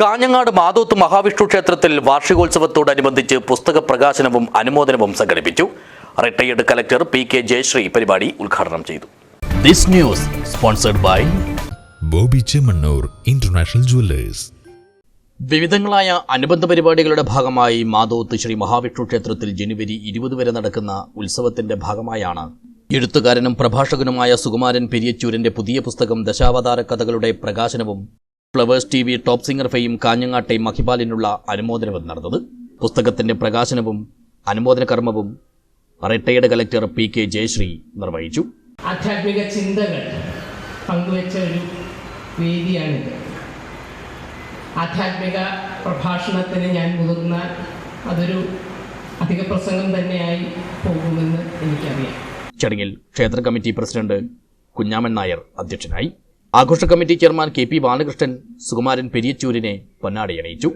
കാഞ്ഞങ്ങാട് മാതോത്ത് മഹാവിഷ്ണു ക്ഷേത്രത്തിൽ വാർഷികോത്സവത്തോടനുബന്ധിച്ച് പുസ്തക പ്രകാശനവും അനുമോദനവും സംഘടിപ്പിച്ചു. Retired collector P K Jayashree പരിപാടി ഉദ്ഘാടനം ചെയ്തു. This news sponsored by Bobby Chemmanur international jewellers. വിവിധങ്ങളായ അനുബന്ധ പരിപാടികളുടെ ഭാഗമായി മാതോത്ത് ശ്രീ മഹാവിഷ്ണു ക്ഷേത്രത്തിൽ ജനുവരി ഇരുപത് വരെ നടക്കുന്ന ഉത്സവത്തിന്റെ ഭാഗമായാണ്. എഴുത്തുകാരനും പ്രഭാഷകനുമായ സുകുമാരൻ പെരിയച്ചൂരിന്റെ പുതിയ പുസ്തകം ദശാവതാര കഥകളുടെ പ്രകാശനവും flowers T V top singer ഫെയും കാഞ്ഞങ്ങാട്ടെ മഹിപാലിനുള്ള അനുമോദനവും നടന്നത്. പുസ്തകത്തിന്റെ പ്രകാശനവും അനുമോദന കർമ്മവും retired collector P K Jayasree നിർവഹിച്ചു. ആധ്യാത്മിക ചിന്തകൾ പങ്കുവച്ച ഒരു വേദിയാണിത്. ആധ്യാത്മിക പ്രഭാഷണത്തിന് ഞാൻ മുതിർന്നാൽ അതൊരു അധിക പ്രസംഗം തന്നെയായി പോകുമെന്ന് എനിക്കറിയാം. ചടങ്ങിൽ ക്ഷേത്ര കമ്മിറ്റി പ്രസിഡന്റ് കുഞ്ഞാമൻ നായർ അധ്യക്ഷനായി. ആഘോഷ committee chairman K P Balakrishnan Sukumaran പെരിയച്ചൂരിനെ പൊന്നാടിയണിയിച്ചു.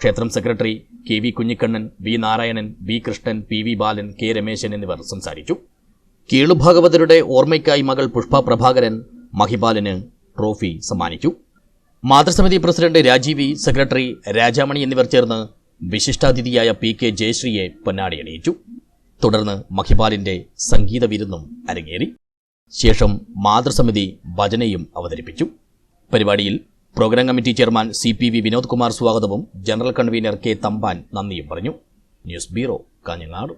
ക്ഷേത്രം secretary K V Kunhikannan V Narayanan V Krishnan P V Balan K Rameshan എന്നിവർ സംസാരിച്ചു. കീളുഭാഗവതരുടെ ഓർമ്മയ്ക്കായി മകൾ പുഷ്പ പ്രഭാകരൻ മഹിപാലന് ട്രോഫി സമ്മാനിച്ചു. മാതൃസമിതി പ്രസിഡന്റ് രാജീവി സെക്രട്ടറി രാജാമണി എന്നിവർ ചേർന്ന് വിശിഷ്ടാതിഥിയായ പി കെ ജയശ്രീയെ പൊന്നാടി അണിയിച്ചു തുടർന്ന് മഹിപാലിന്റെ സംഗീത വിരുന്നും അരങ്ങേറി. ശേഷം മാതൃസമിതി ഭജനയും അവതരിപ്പിച്ചു. പരിപാടിയിൽ programme committee chairman C P V Vinod Kumar സ്വാഗതവും ജനറൽ കൺവീനർ കെ തമ്പാൻ നന്ദിയും പറഞ്ഞു. News bureau Kanhangad.